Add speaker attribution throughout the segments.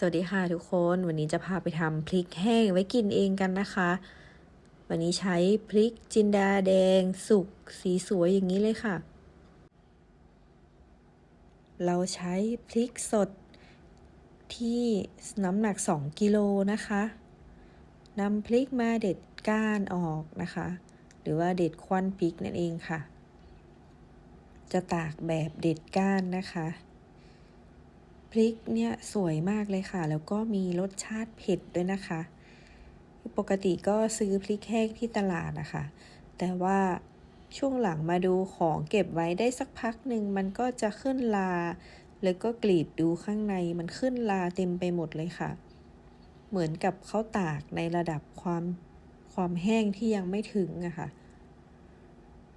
Speaker 1: สวัสดีค่ะทุกคนวันนี้จะพาไปทำพริกแห้งไว้กินเองกันนะคะ วันนี้ใช้พริกจินดาแดง สุกสีสวยอย่างนี้เลยค่ะ เราใช้พริกสดที่น้ำหนัก 2 กิโลนะคะนำพริกมาเด็ดก้านออกนะคะ หรือว่าเด็ดควันพริกนั่นเองค่ะ จะตากแบบเด็ดก้านนะคะ พริกเนี่ยสวยมากเลยค่ะ แล้วก็มีรสชาติเผ็ดด้วยนะคะ ปกติก็ซื้อพริกแห้งที่ตลาดนะคะ แต่ว่าช่วงหลังมาดูของเก็บไว้ได้สักพักหนึ่งมันก็จะขึ้นลา แล้วก็กรีดดูข้างในมันขึ้นลาเต็มไปหมดเลยค่ะ เหมือนกับเขาตากในระดับความความแห้งที่ยังไม่ถึงอะค่ะ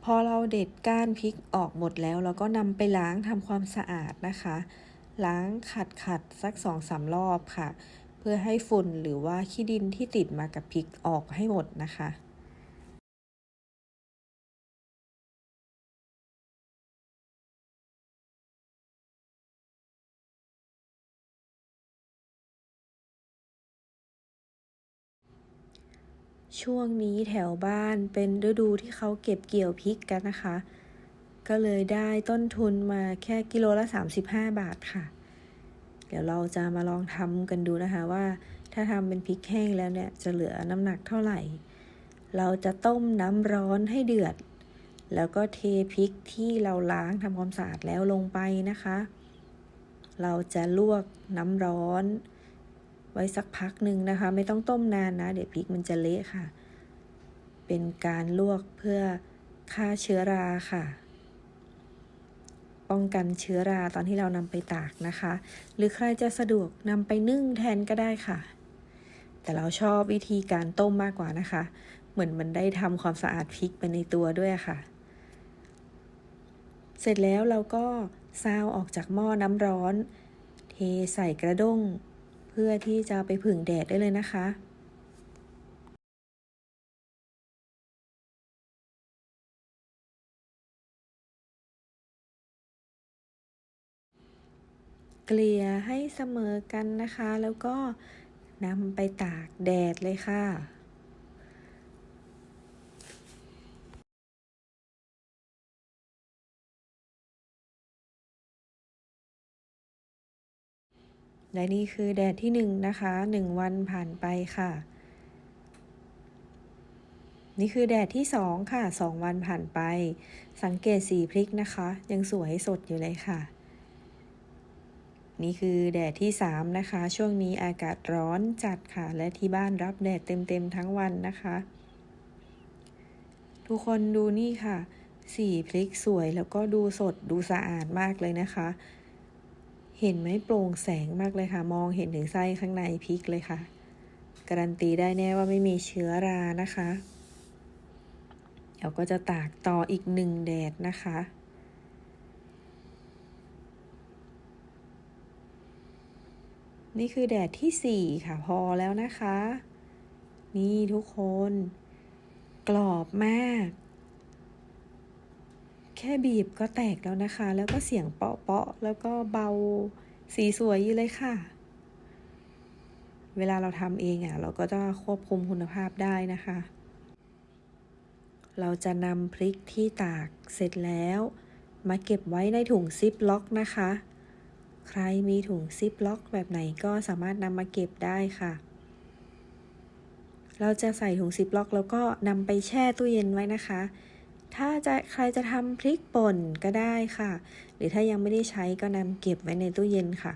Speaker 1: พอเราเด็ดก้านพริกออกหมดแล้ว เราก็นำไปล้างทำความสะอาดนะคะ ล้างขัดขัดสักสองสามรอบค่ะ เพื่อให้ฝุ่นหรือว่าขี้ดินที่ติดมากับพริกออกให้หมดนะคะช่วงนี้แถวบ้านเป็นฤดูที่เขาเก็บเกี่ยวพริกกันนะคะ ก็เลยได้ต้นทุนมาแค่กิโลละ 35 บาทค่ะ เดี๋ยวเราจะมาลองทำกันดูนะคะว่า ถ้าทำเป็นพริกแห้งแล้วเนี่ยจะเหลือน้ำหนักเท่าไหร่ เราจะต้มน้ำร้อนให้เดือด แล้วก็เทพริกที่เราล้างทำความสะอาดแล้วลงไปนะคะ เราจะลวกน้ำร้อน ไว้สักพักหนึ่งนะคะ ไม่ต้องต้มนานนะ เดี๋ยวพริกมันจะเละค่ะ เป็นการลวกเพื่อฆ่าเชื้อราค่ะ ป้องกันเชื้อราตอนที่เรานำไปตากนะคะ หรือใครจะสะดวกนำไปนึ่งแทนก็ได้ค่ะ แต่เราชอบวิธีการต้มมากกว่านะคะ เหมือนมันได้ทำความสะอาดพริกไปในตัวด้วยค่ะ เสร็จแล้วเราก็ซาวออกจากหม้อน้ำร้อน เทใส่กระด้ง เพื่อที่จะไปผึ่งแดดได้เลยนะคะ ลี่ยให้เสมอกันนะคะ แล้วก็นำไปตากแดดเลยค่ะและนี่คือแดดที่หนึ่งนะคะหนึ่งวันผ่านไปค่ะ นี่คือแดดที่สองค่ะสองวันผ่านไป สังเกตสีพริกนะคะ ยังสวยสดอยู่เลยค่ะ นี่คือแดดที่สามนะคะ ช่วงนี้อากาศร้อนจัดค่ะ และที่บ้านรับแดดเต็มๆทั้งวันนะคะ ทุกคนดูนี่ค่ะ สีพริกสวยแล้วก็ดูสดดูสะอาดมากเลยนะคะ เห็นไหมโปร่งแสงมากเลยค่ะ มองเห็นถึงไส้ข้างในพริกเลยค่ะ การันตีได้แน่ว่าไม่มีเชื้อรานะคะเราก็จะตากต่ออีกหนึ่งแดดนะคะ นี่คือแดดที่สี่ค่ะพอแล้วนะคะ นี่ทุกคน กรอบมาก แค่บีบก็แตกแล้วนะคะ แล้วก็เสียงเปาะๆแล้วก็เบาสีสวยอยู่เลยค่ะ เวลาเราทำเองอะ เราก็จะควบคุมคุณภาพได้นะคะ เราจะนำพริกที่ตากเสร็จแล้ว มาเก็บไว้ในถุงซิปล็อกนะคะ ใครมีถุงซิปล็อกแบบไหนก็สามารถนำมาเก็บได้ค่ะ เราจะใส่ถุงซิปล็อกแล้วก็นำไปแช่ตู้เย็นไว้นะคะ ถ้าจะใครจะทำพริกป่นก็ได้ค่ะ หรือถ้ายังไม่ได้ใช้ก็นำเก็บไว้ในตู้เย็นค่ะ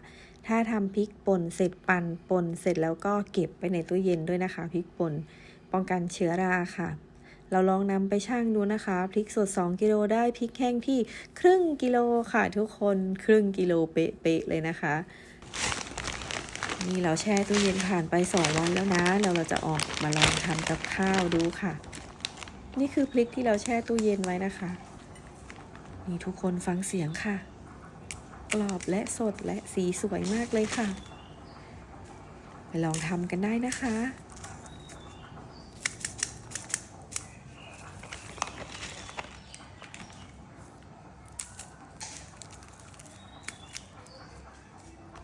Speaker 1: ถ้าทำพริกป่นเสร็จปั่นป่นเสร็จแล้วก็เก็บไว้ในตู้เย็นด้วยนะคะพริกป่นป้องกันเชื้อราค่ะ เราลองนำไปชั่งดูนะคะพริกสด 2 กิโลได้พริกแห้งที่ครึ่งกิโลค่ะทุกคนครึ่งกิโลเป๊ะๆเลยนะคะ นี่เราแช่ตู้เย็นผ่านไป 2 วันแล้วนะเราเราจะออกมาลองทำกับข้าวดูค่ะ นี่คือพริกที่เราแช่ตู้เย็นไว้นะคะ นี่ทุกคนฟังเสียงค่ะ กรอบและสดและสีสวยมากเลยค่ะ ไปลองทำกันได้นะคะ